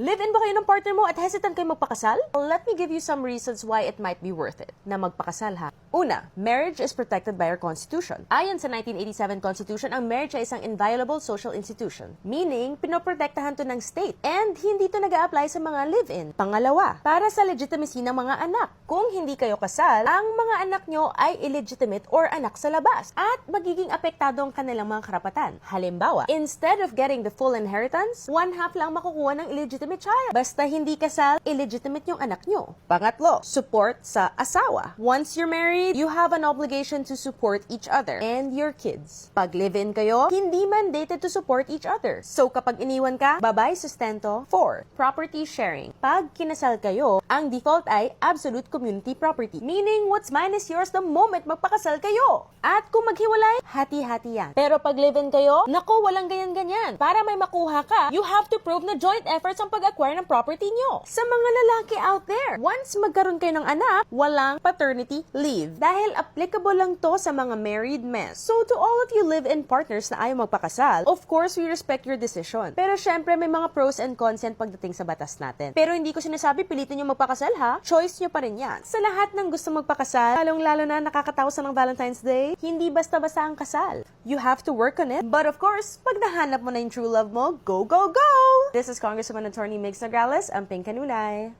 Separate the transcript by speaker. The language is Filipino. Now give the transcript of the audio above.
Speaker 1: Live-in ba kayo ng partner mo at hesitant kayo magpakasal? Let me give you some reasons why it might be worth it na magpakasal ha. Una, marriage is protected by our Constitution. Ayon sa 1987 Constitution, ang marriage ay isang inviolable social institution. Meaning, pinoprotektahan to ng state. And hindi to nag apply sa mga live-in. Pangalawa, para sa legitimacy ng mga anak. Kung hindi kayo kasal, ang mga anak nyo ay illegitimate or anak sa labas. At magiging apektado ang kanilang mga karapatan. Halimbawa, instead of getting the full inheritance, one half lang makukuha ng illegitimate child. Basta hindi kasal, illegitimate yung anak nyo. Pangatlo, support sa asawa. Once you're married, you have an obligation to support each other and your kids. Pag live-in kayo, hindi mandated to support each other. So kapag iniwan ka, babay sustento. 4. Property sharing. Pag kinasal kayo, ang default ay absolute community property. Meaning, what's mine is yours the moment magpakasal kayo. At kung maghiwalay, hati-hati yan. Pero pag live-in kayo, naku, walang ganyan-ganyan. Para may makuha ka, you have to prove na joint efforts ang pag-acquire ng property nyo. Sa mga lalaki out there, once magkaroon kayo ng anak, walang paternity leave. Dahil applicable lang to sa mga married men. So to all of you live-in partners na ayaw magpakasal, of course, we respect your decision. Pero syempre, may mga pros and cons yan pagdating sa batas natin. Pero hindi ko sinasabi pilitin nyo magpakasal ha. Choice nyo pa rin yan. Sa lahat ng gusto magpakasal, lalong-lalo na nakakatawa sa ng Valentine's Day, hindi basta-basta ang kasal. You have to work on it. But of course, pag nahanap mo na yung true love mo, go, go, go! This is Congresswoman Attorney Nograles, ang Pink Kanunay.